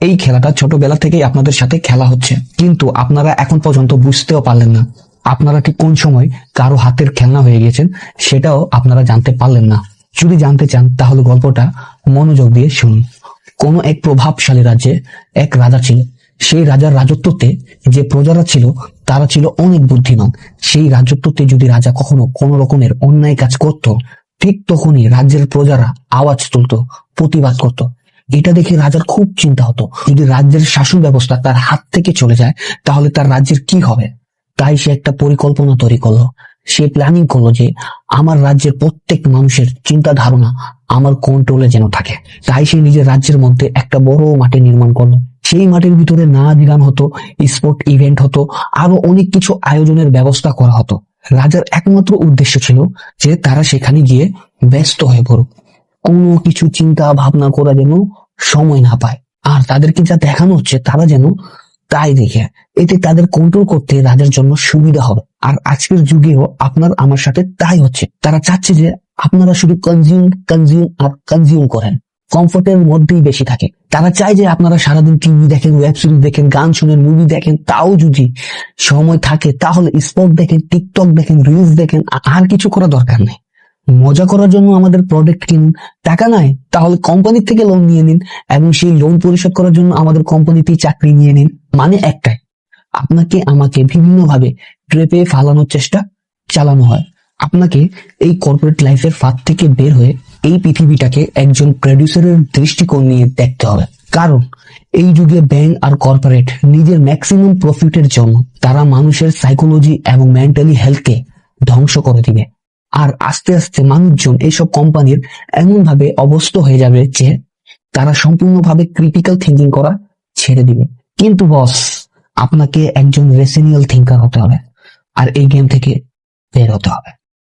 এই খেলাটা ছোটবেলা থেকেই আপনাদের সাথে খেলা হচ্ছে। কিন্তু আপনারা এখন পর্যন্ত বুঝতেও পারলেন না, আপনারা ঠিক কোন সময় কারও হাতের খেলনা হয়ে গেছেন সেটাও আপনারা জানতে পারলেন না। যদি জানতে চান, তাহলে গল্পটা মনোযোগ দিয়ে শুনুন। কোন এক প্রভাবশালী রাজ্যে এক রাজা ছিল সেই রাজার রাজত্বতে যে প্রজারা ছিল, তারা ছিল অনেক বুদ্ধিমান। সেই রাজত্বতে যদি রাজা কখনো কোন রকমের অন্যায় কাজ করত, ঠিক তখনই রাজ্যের প্রজারা আওয়াজ তুলতো, প্রতিবাদ করত। এটা দেখে রাজার খুব চিন্তা হতো। যদি রাজ্যের শাসন ব্যবস্থা তার হাত থেকে চলে যায়, তাহলে তার রাজ্যের কি হবে? তাই সে একটা পরিকল্পনা তৈরি করল। সে প্ল্যানিং করল যে, আমার রাজ্যের প্রত্যেক মানুষের চিন্তা ধারণা আমার কন্ট্রোলে যেন থাকে। তাই সে নিজের রাজ্যের মধ্যে একটা বড় মাঠে নির্মাণ করল। সেই মাঠের ভিতরে নাচ গান হতো স্পোর্ট ইভেন্ট হতো, আরও অনেক কিছু আয়োজনের ব্যবস্থা করা হতো। রাজার একমাত্র উদ্দেশ্য ছিল যে, তারা সেখানে গিয়ে ব্যস্ত হয়ে পড়ুক। কোনো কিছু চিন্তা ভাবনা করা যেন সময় না পায়। আর তাদেরকে যা দেখানো হচ্ছে, তারা যেন তাই দেখে। এতে তাদের কন্ট্রোল করতে তাদের জন্য সুবিধা হবে। আর আজকের যুগেও আপনার আমার সাথে তাই হচ্ছে। তারা চাচ্ছে যে আপনারা শুধু কনজিউম কনজিউম আর কনজিউম করেন। কমফোর্টের মধ্যেই বেশি থাকে। তারা চায় যে আপনারা সারাদিন টিভি দেখেন ওয়েব সিরিজ দেখেন, গান শুনেন মুভি দেখেন। তাও যদি সময় থাকে, তাহলে স্পোর্ট দেখেন টিকটক দেখেন রিলস দেখেন, আর কিছু করা দরকার নেই। মজা করার জন্য আমাদের প্রোডাক্ট কিনুন টাকা নাই, তাহলে কোম্পানির থেকে লোন নিয়ে নিন, এবং সেই লোন পরিশোধ করার জন্য আমাদের কোম্পানিতেই চাকরি নিয়ে নিন মানে একটাই, আপনাকে আমাকে বিভিন্ন ভাবে ট্রেপে ফালানোর চেষ্টা চালানো হয়। আপনাকে এই কর্পোরেট লাইফের ফাঁদ থেকে বের হয়ে এই পৃথিবীটাকে একজন প্রডিউসারের দৃষ্টিকোণ নিয়ে দেখতে হবে। কারণ, এই যুগে ব্যাংক আর কর্পোরেট নিজের ম্যাক্সিমাম প্রফিটের জন্য তারা মানুষের সাইকোলজি এবং মেন্টালি হেলথকে ধ্বংস করে দিবে। আর আস্তে আস্তে মানুষজন এইসব কোম্পানির এমনভাবে অবস্থ হয়ে যাবে যে তারা সম্পূর্ণভাবে ক্রিটিক্যাল থিঙ্কিং করা ছেড়ে দিবে। কিন্তু বস আপনাকে একজন রেসিনিয়াল থিঙ্কার হতে হবে। আর এই গেম থেকে বের হতে হবে।